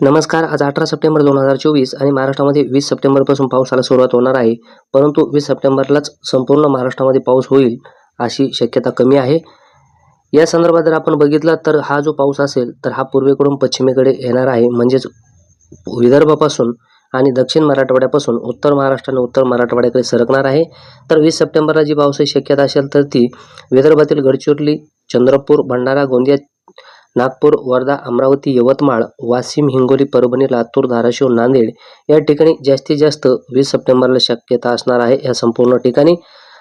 नमस्कार आज अठरा सप्टेंबर दोन हजार चोवीस आणि महाराष्ट्रामध्ये वीस सप्टेंबरपासून पावसाला सुरुवात होणार आहे. परंतु वीस सप्टेंबरलाच संपूर्ण महाराष्ट्रामध्ये पाऊस होईल अशी शक्यता कमी आहे. या संदर्भात जर आपण बघितलं तर हा जो पाऊस असेल तर हा पूर्वेकडून पश्चिमेकडे येणार आहे. म्हणजेच विदर्भापासून आणि दक्षिण मराठवाड्यापासून उत्तर महाराष्ट्र आणि उत्तर मराठवाड्याकडे सरकणार आहे. तर वीस सप्टेंबरला जी पावसाची शक्यता असेल तर ती विदर्भातील गडचिरोली चंद्रपूर भंडारा गोंदिया नागपूर वर्धा अमरावती यवतमाळ वाशिम हिंगोली परभणी लातूर धाराशिव नांदेड या ठिकाणी जास्तीत जास्त वीस सप्टेंबरला शक्यता असणार आहे या संपूर्ण ठिकाणी.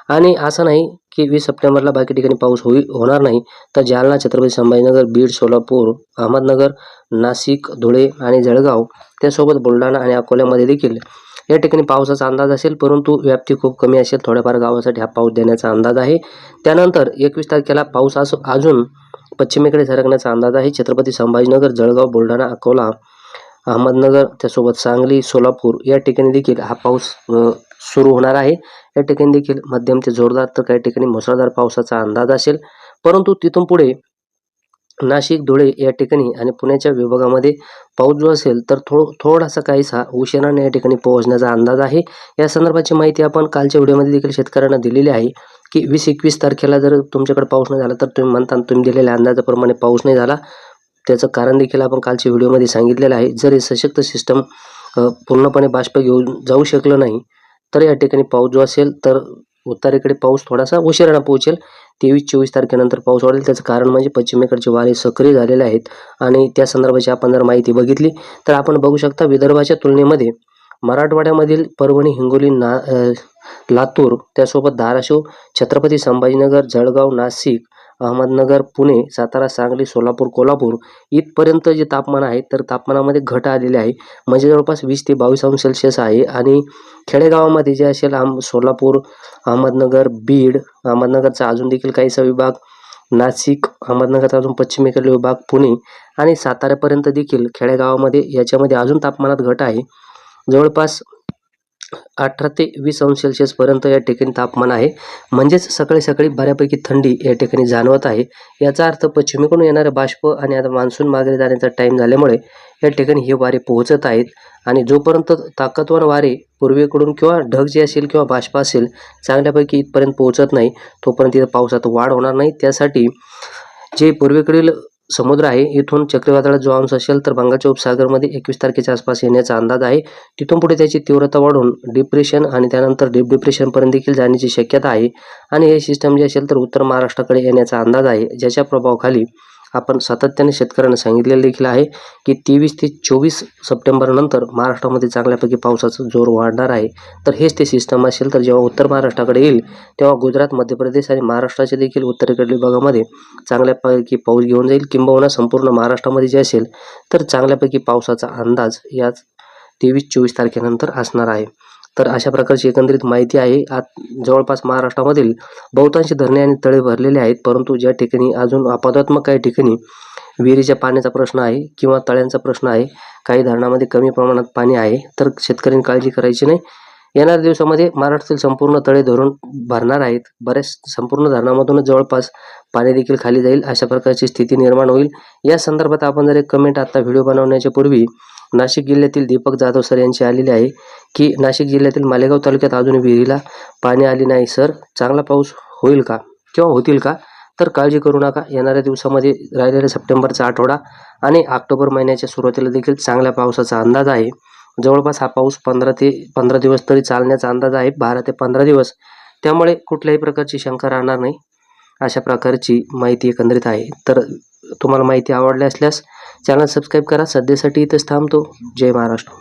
आणि असं नाही की वीस सप्टेंबरला बाकी ठिकाणी पाऊस होई होणार नाही. तर जालना छत्रपती संभाजीनगर बीड सोलापूर अहमदनगर नाशिक धुळे आणि जळगाव त्यासोबत बुलढाणा आणि अकोल्यामध्ये देखील या ठिकाणी पावसाचा अंदाज असेल परंतु व्याप्ती खूप कमी असेल. थोड्याफार गावासाठी हा पाऊस देण्याचा अंदाज आहे. त्यानंतर एकवीस तारखेला पाऊस असं अजून पश्चिमेकडे सरकण्याचा अंदाज आहे. छत्रपती संभाजीनगर जळगाव बुलढाणा अकोला अहमदनगर त्यासोबत सांगली सोलापूर या ठिकाणी देखील हा पाऊस सुरू होणार आहे. या ठिकाणी देखील मध्यम ते जोरदार तर काही ठिकाणी मुसळधार पावसाचा अंदाज असेल. परंतु तिथून पुढे नाशिक धुळे या ठिकाणी आणि पुण्याच्या विभागामध्ये पाऊस जो असेल तर थो थोडासा काहीसा उशिराने या ठिकाणी पोहोचण्याचा अंदाज आहे. या संदर्भाची माहिती आपण कालच्या व्हिडिओमध्ये देखील शेतकऱ्यांना दिलेली आहे. की वीस एकवीस तारखेला जर तुमच्याकडे पाऊस नाही झाला तर तुम्ही म्हणता तुम्ही दिलेल्या अंदाजाप्रमाणे पाऊस नाही झाला. त्याचं कारण देखील आपण कालच्या व्हिडिओमध्ये सांगितलेलं आहे. जर हे सशक्त सिस्टम पूर्णपणे बाष्प घेऊन जाऊ शकलं नाही तर या ठिकाणी पाऊस जो असेल तर उत्तरेकडे पाऊस थोडासा उशिराने पोहोचेल. तेवीस चोवीस तारखेनंतर पाऊस वाढेल. त्याचं कारण म्हणजे पश्चिमेकडचे वारे सक्रिय झालेले आहेत. आणि त्या संदर्भाची आपण जर माहिती बघितली तर आपण बघू शकता विदर्भाच्या तुलनेमध्ये मराठवाड्यामधील परभणी हिंगोली ना लातूर त्यासोबत धाराशिव छत्रपती संभाजीनगर जळगाव नाशिक अहमदनगर पुणे सातारा सांगली सोलापूर कोल्हापूर इथपर्यंत जे तापमान आहे तर तापमानामध्ये घट आलेली आहे. म्हणजे जवळपास वीस ते बावीस अंश सेल्सिअस आहे. आणि खेडेगावामध्ये जे असेल आम सोलापूर अहमदनगर बीड अहमदनगरचा अजून देखील काहीसा विभाग नाशिक अहमदनगरचा अजून पश्चिमेकडील विभाग पुणे आणि साताऱ्यापर्यंत देखील खेडेगावामध्ये याच्यामध्ये अजून तापमानात घट आहे. जवळपास अठरा ते वीस अंश सेल्सिअसपर्यंत या ठिकाणी तापमान आहे. म्हणजेच सकाळी सकाळी बऱ्यापैकी थंडी या ठिकाणी जाणवत आहे. याचा अर्थ पश्चिमेकडून येणारे बाष्प आणि आता मान्सून मागे जाण्याचा टाईम झाल्यामुळे या ठिकाणी हे वारे पोहोचत आहेत. आणि जोपर्यंत ताकदवार वारे पूर्वेकडून किंवा ढग जे असेल किंवा बाष्प असेल चांगल्यापैकी इथपर्यंत पोहोचत नाही तोपर्यंत इथं पावसात वाढ होणार नाही. त्यासाठी जे पूर्वेकडील समुद्र आहे. इथून चक्रीवादळात जो अंश असेल तर बंगालच्या उपसागरमध्ये एकवीस तारखेच्या आसपास येण्याचा अंदाज आहे. तिथून पुढे त्याची तीव्रता वाढून डिप्रेशन आणि त्यानंतर डीप डिप्रेशनपर्यंत देखील जाण्याची शक्यता आहे. आणि हे सिस्टम जे असेल तर उत्तर महाराष्ट्राकडे येण्याचा अंदाज आहे. ज्याच्या प्रभावाखाली आपण सातत्याने शेतकऱ्यांना सांगितलेलं देखील आहे की तेवीस ते चोवीस सप्टेंबरनंतर महाराष्ट्रामध्ये चांगल्यापैकी पावसाचा जोर वाढणार आहे. तर हेच ते सिस्टम असेल तर जेव्हा उत्तर महाराष्ट्राकडे येईल तेव्हा गुजरात मध्य प्रदेश आणि महाराष्ट्राच्या देखील उत्तरेकडील भागामध्ये चांगल्यापैकी पाऊस घेऊन जाईल. किंबहुना संपूर्ण महाराष्ट्रामध्ये जे असेल तर चांगल्यापैकी पावसाचा अंदाज याच तेवीस चोवीस तारखेनंतर असणार आहे. तर अशा प्रकारची एकंदरीत माहिती आहे. आत जवळपास महाराष्ट्रामधील बहुतांश धरणे आणि तळे भरलेले आहेत. परंतु ज्या ठिकाणी अजून आपदात्मक काही ठिकाणी विहिरीच्या पाण्याचा प्रश्न आहे किंवा तळ्यांचा प्रश्न आहे काही धरणामध्ये कमी प्रमाणात पाणी आहे तर शेतकऱ्यांनी काळजी करायची नाही. येणाऱ्या दिवसामध्ये महाराष्ट्रातील संपूर्ण तळे धरून भरणार आहेत. बऱ्याच संपूर्ण धरणामधूनच जवळपास पाणी देखील खाली जाईल. अशा प्रकारची स्थिती निर्माण होईल. या संदर्भात आपण जर एक कमेंट आता व्हिडिओ बनवण्याच्या पूर्वी नाशिक जिल्ह्यातील दीपक जाधव सर यांची आलेली आहे की नाशिक जिल्ह्यातील मालेगाव तालुक्यात अजून विहिरीला पाणी आले नाही. सर चांगला पाऊस होईल का? किंवा होतील का? तर काळजी करू नका. येणाऱ्या दिवसामध्ये राहिलेल्या सप्टेंबरचा आठवडा आणि ऑक्टोबर महिन्याच्या सुरुवातीला देखील चांगल्या पावसाचा अंदाज आहे. जवळपास हा पाऊस पंधरा ते पंधरा दिवस तरी चालण्याचा अंदाज आहे. बारा ते पंधरा दिवस. त्यामुळे कुठल्याही प्रकारची शंका राहणार नाही. अशा प्रकारची माहिती एकंदरीत आहे. तर तुम्हाला माहिती आवडली असल्यास चॅनल सबस्क्राईब करा. सध्यासाठी इथंच थांबतो. जय महाराष्ट्र.